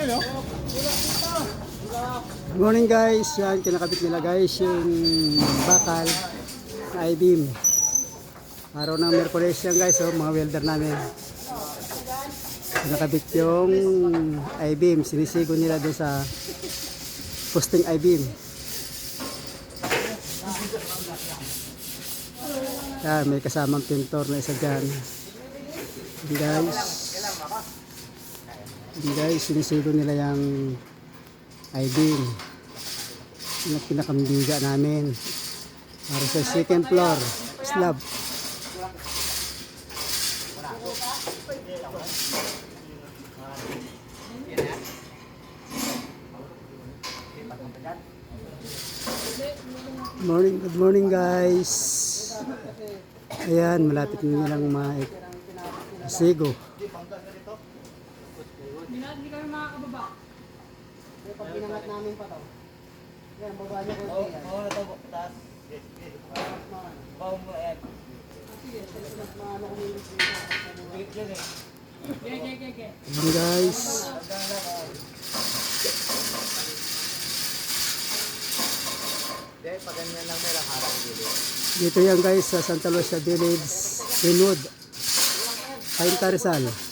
Good morning guys. Yan, kinakabit nila guys yung bakal na I-beam. Araw ng Merkules yan guys, oh, mga welder namin. Kinakabit yung I-beam. Sinisigo nila doon sa posting I-beam. Yan, may kasamang pintor na isa dyan. Yan, guys. Yan, guys, sinisigo nila yung I-beam. Yung pinakambiga namin. Para sa second floor, slab. Morning, good morning guys. Ayan, malapit na nilang ma-sigo. Hindi kami makakababa. Pag pinangat namin pa to. Yan, baba niya ko. Oo, na to, taas. Bawo mo, Ed. Bigit yun eh. Ge, ge, ge, ge. Ayan guys. Hindi, pag ganyan lang may harang dito. Dito yan guys sa Santa Lucia Village, Greenwood. Kainta Rizal.